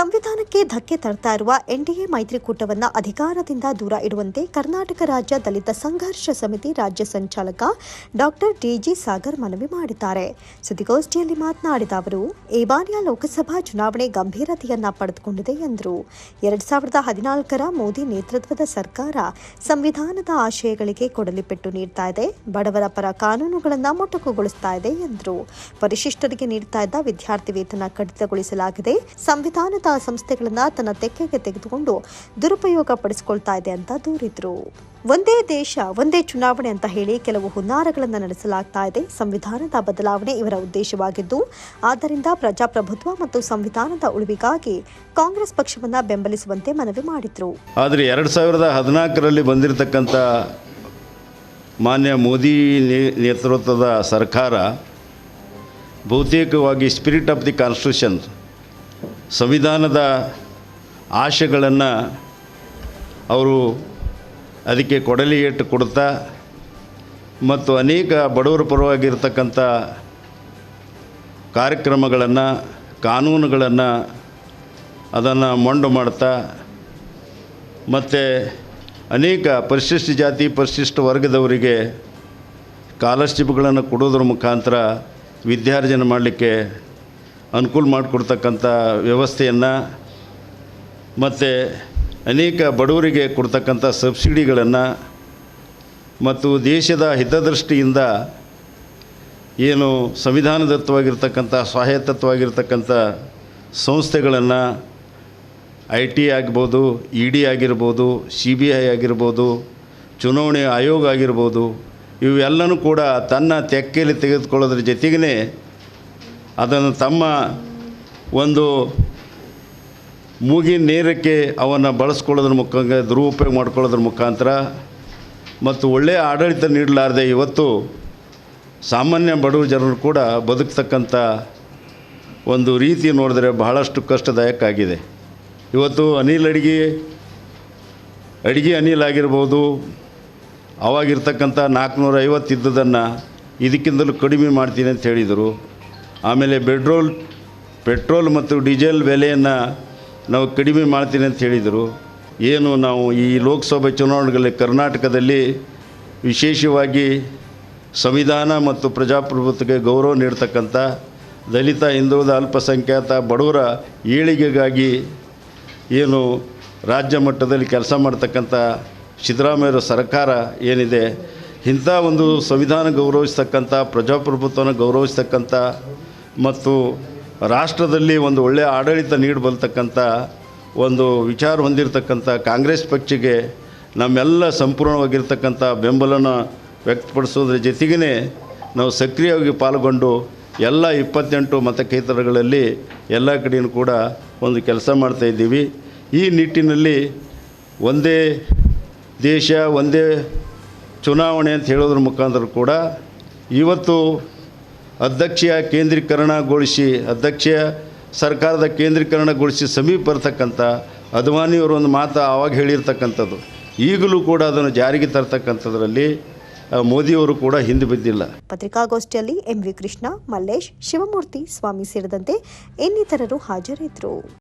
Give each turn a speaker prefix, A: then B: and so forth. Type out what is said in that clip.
A: ಸಂವಿಧಾನಕ್ಕೆ ಧಕ್ಕೆ ತರ್ತಾ ಇರುವ ಎನ್ಡಿಎ ಮೈತ್ರಿಕೂಟವನ್ನ ಅಧಿಕಾರದಿಂದ ದೂರ ಇಡುವಂತೆ ಕರ್ನಾಟಕ ರಾಜ್ಯ ದಲಿತ ಸಂಘರ್ಷ ಸಮಿತಿ ರಾಜ್ಯ ಸಂಚಾಲಕ ಡಾಕ್ಟರ್ ಡಿಜಿ ಸಾಗರ್ ಮನವಿ ಮಾಡಿದ್ದಾರೆ. ಸುದ್ದಿಗೋಷ್ಠಿಯಲ್ಲಿ ಮಾತನಾಡಿದ ಅವರು ಈ ಬಾರಿಯ ಲೋಕಸಭಾ ಚುನಾವಣೆ ಗಂಭೀರತೆಯನ್ನ ಪಡೆದುಕೊಂಡಿದೆ ಎಂದರು. ಎರಡ್ ಸಾವಿರದ ಹದಿನಾಲ್ಕರ ಮೋದಿ ನೇತೃತ್ವದ ಸರ್ಕಾರ ಸಂವಿಧಾನದ ಆಶಯಗಳಿಗೆ ಕೊಡಲಿ ಪೆಟ್ಟು ನೀಡ್ತಾ ಇದೆ, ಬಡವರ ಪರ ಕಾನೂನುಗಳನ್ನು ಮೊಟಕುಗೊಳಿಸ್ತಾ ಇದೆ ಎಂದರು. ಪರಿಶಿಷ್ಟರಿಗೆ ನೀಡ್ತಾ ಇದ್ದ ವಿದ್ಯಾರ್ಥಿ ವೇತನ ಕಡಿತಗೊಳಿಸಲಾಗಿದೆ. ಸಂವಿಧಾನದ ಸಂಸ್ಥೆಗಳನ್ನ ತನ್ನ ತೆಕ್ಕೆಗೆ ತೆಗೆದುಕೊಂಡು ದುರುಪಯೋಗ ಪಡಿಸಿಕೊಳ್ತಾ ಇದೆ ಅಂತ ದೂರಿದ್ರು. ಒಂದೇ ದೇಶ, ಒಂದೇ ಚುನಾವಣೆ ಅಂತ ಹೇಳಿ ಕೆಲವು ಹುನ್ನಾರಗಳನ್ನು ನಡೆಸಲಾಗ್ತಾ ಇದೆ. ಸಂವಿಧಾನದ ಬದಲಾವಣೆ ಇವರ ಉದ್ದೇಶವಾಗಿದ್ದು, ಆದ್ದರಿಂದ ಪ್ರಜಾಪ್ರಭುತ್ವ ಮತ್ತು ಸಂವಿಧಾನದ ಉಳಿವಿಗಾಗಿ ಕಾಂಗ್ರೆಸ್ ಪಕ್ಷವನ್ನು ಬೆಂಬಲಿಸುವಂತೆ ಮನವಿ ಮಾಡಿದ್ರು.
B: ಆದರೆ ಎರಡು ಸಾವಿರದ ಹದಿನಾಲ್ಕರಲ್ಲಿ ಬಂದಿರತಕ್ಕಂಥ ಮಾನ್ಯ ಮೋದಿ ನೇತೃತ್ವದ ಸರ್ಕಾರ ಬಹುತೇಕವಾಗಿ ಸ್ಪಿರಿಟ್ ಆಫ್ ದಿ ಕಾನ್ಸ್ಟಿಟ್ಯೂಷನ್ ಸಂವಿಧಾನದ ಆಶೆಗಳನ್ನು ಅವರು ಅದಕ್ಕೆ ಕೊಡಲಿ ಏಟು ಕೊಡ್ತಾ ಮತ್ತು ಅನೇಕ ಬಡವರ ಪರವಾಗಿರ್ತಕ್ಕಂಥ ಕಾರ್ಯಕ್ರಮಗಳನ್ನು, ಕಾನೂನುಗಳನ್ನು ಅದನ್ನು ಮೊಂಡು ಮಾಡ್ತಾ ಮತ್ತು ಅನೇಕ ಪರಿಶಿಷ್ಟ ಜಾತಿ ಪರಿಶಿಷ್ಟ ವರ್ಗದವರಿಗೆ ಸ್ಕಾಲರ್ಶಿಪ್ಗಳನ್ನು ಕೊಡೋದ್ರ ಮುಖಾಂತರ ವಿದ್ಯಾರ್ಜನೆ ಮಾಡಲಿಕ್ಕೆ ಅನುಕೂಲ ಮಾಡಿಕೊಡ್ತಕ್ಕಂಥ ವ್ಯವಸ್ಥೆಯನ್ನು ಮತ್ತು ಅನೇಕ ಬಡವರಿಗೆ ಕೊಡ್ತಕ್ಕಂಥ ಸಬ್ಸಿಡಿಗಳನ್ನು ಮತ್ತು ದೇಶದ ಹಿತದೃಷ್ಟಿಯಿಂದ ಏನು ಸಂವಿಧಾನದತ್ತವಾಗಿರ್ತಕ್ಕಂಥ ಸ್ವಾಯತ್ತತ್ವವಾಗಿರ್ತಕ್ಕಂಥ ಸಂಸ್ಥೆಗಳನ್ನು ಐ ಟಿ ಆಗ್ಬೋದು ಇ ಡಿ ಆಗಿರ್ಬೋದು ಸಿ ಬಿ ಐ ಆಗಿರ್ಬೋದು, ಚುನಾವಣೆ ಆಯೋಗ ಆಗಿರ್ಬೋದು, ಇವೆಲ್ಲನೂ ಕೂಡ ತನ್ನ ತೆಕ್ಕೆಯಲ್ಲಿ ತೆಗೆದುಕೊಳ್ಳೋದ್ರ ಜೊತೆಗೇ ಅದನ್ನು ತಮ್ಮ ಒಂದು ಮೂಗಿನ ನೇರಕ್ಕೆ ಅವನ್ನು ಬಳಸ್ಕೊಳ್ಳೋದ್ರ ಮುಖಾಂತರ, ದುರುಪಯೋಗ ಮಾಡ್ಕೊಳ್ಳೋದ್ರ ಮುಖಾಂತರ ಮತ್ತು ಒಳ್ಳೆಯ ಆಡಳಿತ ನೀಡಲಾರದೆ ಇವತ್ತು ಸಾಮಾನ್ಯ ಬಡವ ಜನರು ಕೂಡ ಬದುಕ್ತಕ್ಕಂಥ ಒಂದು ರೀತಿ ನೋಡಿದ್ರೆ ಬಹಳಷ್ಟು ಕಷ್ಟದಾಯಕ ಆಗಿದೆ. ಇವತ್ತು ಅನಿಲ್ ಅಡಿಗೆ ಅಡಿಗೆ ಅನಿಲ್ ಆಗಿರ್ಬೋದು, ಅವಾಗಿರ್ತಕ್ಕಂಥ ನಾಲ್ಕುನೂರ ಐವತ್ತು ಇದ್ದದನ್ನು ಇದಕ್ಕಿಂತಲೂ ಕಡಿಮೆ ಮಾಡ್ತೀನಿ ಅಂತ ಹೇಳಿದರು. ಆಮೇಲೆ ಬೆಡ್ರೋಲ್ ಪೆಟ್ರೋಲ್ ಮತ್ತು ಡೀಸೆಲ್ ಬೆಲೆಯನ್ನು ನಾವು ಕಡಿಮೆ ಮಾಡ್ತೀನಿ ಅಂತ ಹೇಳಿದರು. ಏನು ನಾವು ಈ ಲೋಕಸಭೆ ಚುನಾವಣೆಗಳಲ್ಲಿ ಕರ್ನಾಟಕದಲ್ಲಿ ವಿಶೇಷವಾಗಿ ಸಂವಿಧಾನ ಮತ್ತು ಪ್ರಜಾಪ್ರಭುತ್ವಕ್ಕೆ ಗೌರವ ನೀಡ್ತಕ್ಕಂಥ ದಲಿತ ಹಿಂದೂದ ಅಲ್ಪಸಂಖ್ಯಾತ, ಬಡವರ ಏಳಿಗೆಗಾಗಿ ಏನು ರಾಜ್ಯ ಮಟ್ಟದಲ್ಲಿ ಕೆಲಸ ಮಾಡ್ತಕ್ಕಂಥ ಸಿದ್ದರಾಮಯ್ಯರ ಸರ್ಕಾರ ಏನಿದೆ, ಇಂಥ ಒಂದು ಸಂವಿಧಾನ ಗೌರವಿಸ್ತಕ್ಕಂಥ, ಪ್ರಜಾಪ್ರಭುತ್ವನ ಗೌರವಿಸ್ತಕ್ಕಂಥ ಮತ್ತು ರಾಷ್ಟ್ರದಲ್ಲಿ ಒಂದು ಒಳ್ಳೆಯ ಆಡಳಿತ ನೀಡಬಲ್ತಕ್ಕಂಥ ಒಂದು ವಿಚಾರ ಹೊಂದಿರತಕ್ಕಂಥ ಕಾಂಗ್ರೆಸ್ ಪಕ್ಷಕ್ಕೆ ನಮ್ಮೆಲ್ಲ ಸಂಪೂರ್ಣವಾಗಿರ್ತಕ್ಕಂಥ ಬೆಂಬಲನ ವ್ಯಕ್ತಪಡಿಸೋದ್ರ ಜೊತೆಗೇ ನಾವು ಸಕ್ರಿಯವಾಗಿ ಪಾಲ್ಗೊಂಡು ಎಲ್ಲ ಇಪ್ಪತ್ತೆಂಟು ಮತಕ್ಷೇತ್ರಗಳಲ್ಲಿ ಎಲ್ಲ ಕಡೆಯೂ ಕೂಡ ಒಂದು ಕೆಲಸ ಮಾಡ್ತಾಯಿದ್ದೀವಿ ಈ ನಿಟ್ಟಿನಲ್ಲಿ ಒಂದೇ ದೇಶ, ಒಂದೇ ಚುನಾವಣೆ ಅಂತ ಹೇಳೋದ್ರ ಮುಖಾಂತರ ಕೂಡ ಇವತ್ತು ಅಧ್ಯಕ್ಷೀಯ ಕೇಂದ್ರೀಕರಣಗೊಳಿಸಿ, ಅಧ್ಯಕ್ಷೀಯ ಸರ್ಕಾರದ ಕೇಂದ್ರೀಕರಣಗೊಳಿಸಿ ಸಮೀಪ ಬರ್ತಕ್ಕಂಥ ಅದ್ವಾನಿಯವರು ಒಂದು ಮಾತು ಆವಾಗ ಹೇಳಿರ್ತಕ್ಕಂಥದ್ದು. ಈಗಲೂ ಕೂಡ ಅದನ್ನು ಜಾರಿಗೆ ತರ್ತಕ್ಕಂಥದ್ರಲ್ಲಿ ಮೋದಿಯವರು ಕೂಡ ಹಿಂದೆ ಬಿದ್ದಿಲ್ಲ.
A: ಪತ್ರಿಕಾಗೋಷ್ಠಿಯಲ್ಲಿ ಎಂವಿ ಕೃಷ್ಣ, ಮಲ್ಲೇಶ್, ಶಿವಮೂರ್ತಿ, ಸ್ವಾಮಿ ಸೇರಿದಂತೆ ಇನ್ನಿತರರು ಹಾಜರಿದ್ದರು.